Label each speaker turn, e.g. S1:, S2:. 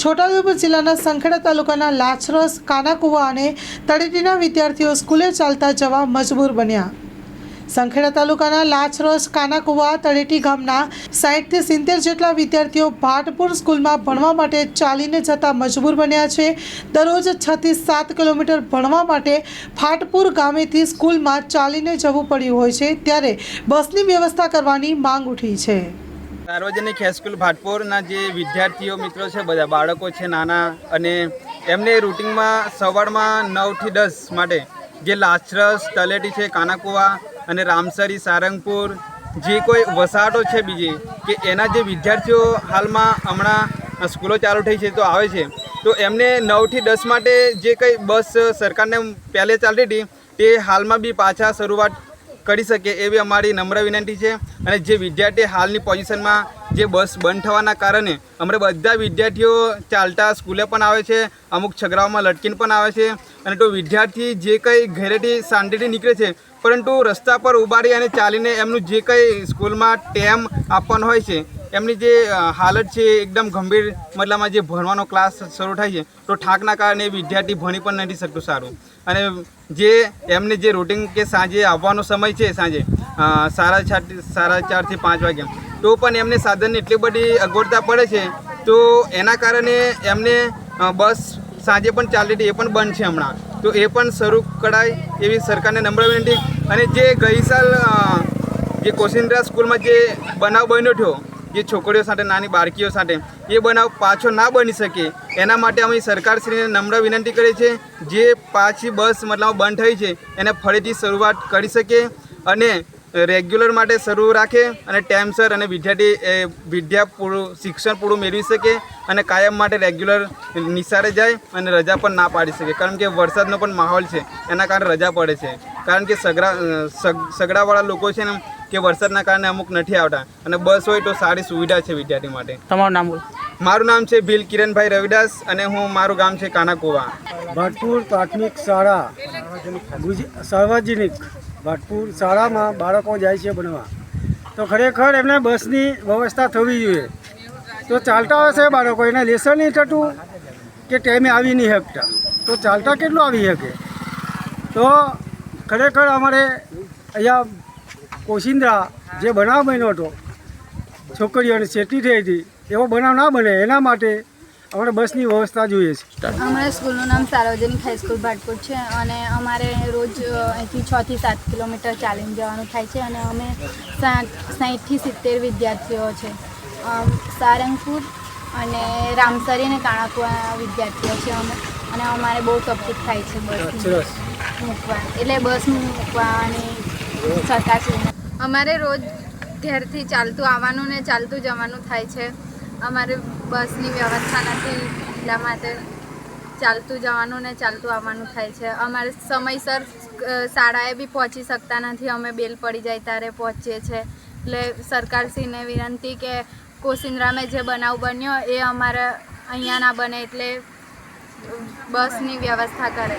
S1: છોટાઉદેપુર જિલ્લાના સંખેડા તાલુકાના લાછરસ, કાનાકુવા અને તળેટીના વિદ્યાર્થીઓ સ્કૂલે ચાલતા જવા મજબૂર બન્યા. સંખેડા તાલુકાના લાછરસ, કાનાકુવા, તળેટી ગામના સાહીઠથી સિત્તેર જેટલા વિદ્યાર્થીઓ ભાટપુર સ્કૂલમાં ભણવા માટે ચાલીને જતા મજબૂર બન્યા છે. દરરોજ છથી સાત કિલોમીટર ભણવા માટે ફાટપુર ગામેથી સ્કૂલમાં ચાલીને જવું પડ્યું હોય છે, ત્યારે બસની વ્યવસ્થા કરવાની માંગ ઉઠી છે.
S2: સાર્વજનિક હાઈસ્કૂલ ભાટપોરના જે વિદ્યાર્થીઓ મિત્રો છે, બધા બાળકો છે, નાના અને એમને રૂટિનમાં સવારમાં નવથી દસ માટે જે લાછરસ, તલેટી છે, કાનાકુવા અને રામસરી, સારંગપુર, જે કોઈ વસાહતો છે બીજી, કે એના જે વિદ્યાર્થીઓ હાલમાં હમણાં સ્કૂલો ચાલુ થઈ છે, તો આવે છે, તો એમને નવથી દસ માટે જે કંઈ બસ સરકારને પહેલે ચાલતી હતી, તે હાલમાં બી પાછા શરૂઆત કરી શકે એવી અમારી નમ્ર વિનંતી છે. અને જે વિદ્યાર્થી હાલની પોઝિશનમાં જે બસ બંધ થવાના કારણે અમારે બધા વિદ્યાર્થીઓ ચાલતા સ્કૂલે પણ આવે છે, અમુક છગરાઓમાં લટકીને પણ આવે છે અને તો વિદ્યાર્થી જે કંઈ ઘરેથી શાંતિથી નીકળે છે, પરંતુ રસ્તા પર ઉભારી અને ચાલીને એમનું જે કંઈ સ્કૂલમાં ટેમ આપવાનું હોય છે એમની જે હાલત છે એકદમ ગંભીર મતલબમાં જે ભણવાનો ક્લાસ શરૂ થાય છે, તો થાકના કારણે વિદ્યાર્થી ભણી પણ નથી શકતું સારું. અને જે એમને જે રૂટિન કે સાંજે આવવાનો સમય છે સાંજે સાડા ચાર સાડા ચારથી પાંચ વાગ્યા, તો પણ એમને સાધનની એટલી બધી અગવડતા પડે છે, તો એના કારણે એમને બસ સાંજે પણ ચાલતી હતી એ પણ બંધ છે હમણાં. તો એ પણ શરૂ કરાય એવી સરકારને નમ્ર વિનંતી. અને જે ગઈ સાલ જે કોશિન્દ્રા સ્કૂલમાં જે બનાવ બન્યો થયો જે છોકરીઓ સાથે, નાની બાળકીઓ સાથે, એ બનાવ પાછો ના બની શકે. એના માટે અમે સરકારશ્રીને નમ્ર વિનંતી કરીએ છીએ, જે પાછી બસ મતલબ બંધ થઈ છે, એને ફરીથી શરૂઆત કરી શકે અને રેગ્યુલર માટે શરૂ રાખે અને ટાઈમસર અને વિદ્યાર્થી, એ વિદ્યા પૂરું, શિક્ષણ પૂરું મેળવી શકે અને કાયમ માટે રેગ્યુલર નિશાળે જાય અને રજા પણ ના પાડી શકે. કારણ કે વરસાદનો પણ માહોલ છે, એના કારણે રજા પડે છે. કારણ કે સગડા સગ- સગડાવાળા લોકો છે ને કે વરસાદના કારણે અમુક નથી આવતા. અને બસ હોય તો સારી સુવિધા છે વિદ્યાર્થી માટે.
S3: તમારું નામ બોલો.
S2: મારું નામ છે ભીલ કિરણભાઈ રવિદાસ અને હું મારું ગામ છે કાનાકુવા.
S4: ભાટપુર પ્રાથમિક શાળા. સાર્વજનિક. ભાટપુર શાળામાં બાળકો જાય છે ભણવા. તો ખરેખર એમને બસની વ્યવસ્થા થવી જોઈએ. તો ચાલતા હશે બાળકો. એને લેસન નહીં થતું કે ટાઈમે આવી નહીં શકતા. તો ચાલતા કેટલું આવી શકે? તો ખરેખર અમારે અહીંયા કોશિંદ્રા જે બનાવ બન્યો હતો છોકરીઓને છેટી થઈ હતી એવો બનાવ ના બને એના માટે અમારે બસની વ્યવસ્થા જોઈએ છે.
S5: અમારા સ્કૂલનું નામ સાર્વજનિક હાઈસ્કૂલ ભાટપુર છે અને અમારે રોજ અહીંથી છ થી સાત કિલોમીટર ચાલીને જવાનું થાય છે અને અમે સાઠ સાહીઠથી સિત્તેર વિદ્યાર્થીઓ છે. સારંગપુર અને રામસરી અને કાણાકુવા વિદ્યાર્થીઓ છે અમે અને અમારે બહુ તકલીફ થાય છે બસ મૂકવા. એટલે બસ મૂકવાની સરકાર
S6: અમારે રોજ ઘેરથી ચાલતું આવવાનું ને ચાલતું જવાનું થાય છે. અમારે બસની વ્યવસ્થા નથી, એટલા માટે ચાલતું જવાનું ને ચાલતું આવવાનું થાય છે. અમારે સમયસર શાળાએ બી પહોંચી શકતા નથી. અમે બેલ પડી જાય ત્યારે પહોંચીએ છીએ. એટલે સરકારશ્રીને વિનંતી કે કોસિન્દ્રામાં જે બનાવ બન્યો એ અમારે અહીંયા ના બને એટલે બસની વ્યવસ્થા કરે.